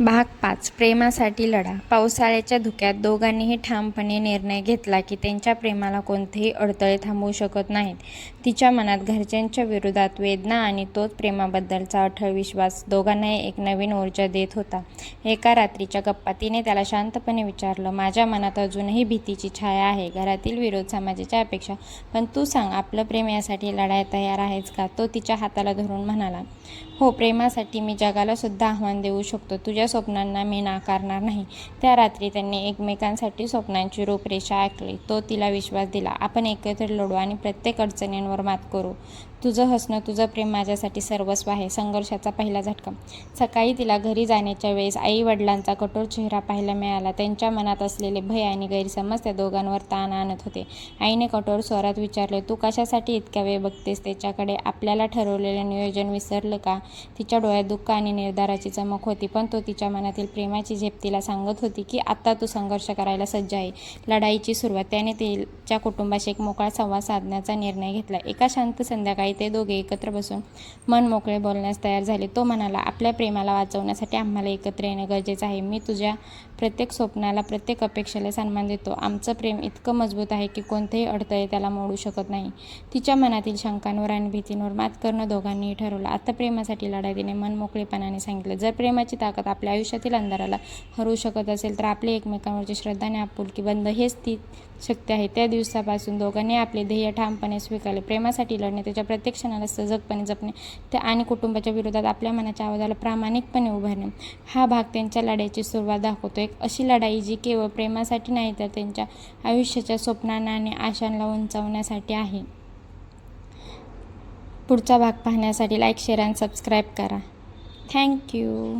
भाग पाच प्रेमासाठी लढा. पावसाळ्याच्या धुक्यात दोघांनीही ठामपणे निर्णय घेतला की त्यांच्या प्रेमाला कोणतेही अडथळे थांबवू शकत नाहीत. तिच्या मनात घरच्यांच्या विरोधात वेदना आणि तोच प्रेमाबद्दलचा अठळ विश्वास दोघांनाही एक नवीन ऊर्जा देत होता. एका रात्रीच्या गप्पा तिने त्याला शांतपणे विचारलं माझ्या मनात अजूनही भीतीची छाया आहे. घरातील विरोध समाजाच्या अपेक्षा. पण तू सांग आपलं प्रेम यासाठी लढाय तयार आहेस का? तो तिच्या हाताला धरून म्हणाला हो प्रेमासाठी मी जगाला सुद्धा आव्हान देऊ शकतो. तुझ्या स्वप्नांना मी नाकारणार नाही. त्या रात्री त्यांनी एकमेकांसाठी स्वप्नांची रूपरेषा ऐकली तो तिला विश्वास दिला आपण एकत्र लढू आणि प्रत्येक अडचणींवर मात करू. तुझं हसणं तुझं प्रेम माझ्यासाठी सर्वस्व आहे. संघर्षाचा पहिला झटका. सकाळी तिला घरी जाण्याच्या वेळेस आई वडिलांचा कठोर चेहरा पाहायला मिळाला. त्यांच्या मनात असलेले भय आणि गैरसमज त्या दोघांवर ताण आणत होते. आईने कठोर स्वरात विचारले तू कशासाठी इतक्या वेळ बघतेस? त्याच्याकडे आपल्याला ठरवलेलं नियोजन विसरलं का? तिच्या डोळ्यात दुःख आणि निर्धाराची चमक होती पण तो तिच्या मनातील प्रेमाची झेप तिला सांगत होती की आता तू संघर्ष करायला सज्ज आहे. लढाईची सुरुवात त्याने तिच्या कुटुंबाशी एक मोकळा संवाद साधण्याचा निर्णय घेतला. एका शांत संध्याकाळी ते दोघे एकत्र बसून मन मोकळे बोलण्यास तयार झाले. तो म्हणाला आपल्या प्रेमाला वाचवण्यासाठी आम्हाला एकत्र येणं गरजेचं आहे. मी तुझ्या प्रत्येक स्वप्नाला प्रत्येक अपेक्षेला सन्मान देतो. आमचं प्रेम इतकं मजबूत आहे की कोणतेही अडथळे त्याला मोडू शकत नाही. तिच्या मनातील शंकांवर आणि भीतींवर मात करणं दोघांनीही ठरवलं. आता प्रेमासाठी लढाई तिने मन मोकळेपणाने सांगितलं. जर प्रेमाची ताकद आपल्या आयुष्यातील अंधाराला हरवू शकत असेल तर आपले एकमेकांवरची श्रद्धाने आपुलकी बंद हेच ती शक्ती आहे. त्या दिवसापासून दोघांनी आपले ध्येय ठामपणे स्वीकारले. प्रेमासाठी लढणे त्याच्या प्रत्येक क्षणाला सजगपणे जपणे त्या आणि कुटुंबाच्या विरोधात आपल्या मनाच्या आवाजाला प्रामाणिकपणे उभारणे. हा भाग त्यांच्या लढाईची सुरुवात दाखवतो. एक अशी लढाई जी केवळ प्रेमासाठी नाही तर त्यांच्या आयुष्याच्या स्वप्नांना आणि आशांना उंचावण्यासाठी आहे. पुढचा भाग पाहण्यासाठी लाईक शेअर आणि सबस्क्राईब करा. Thank you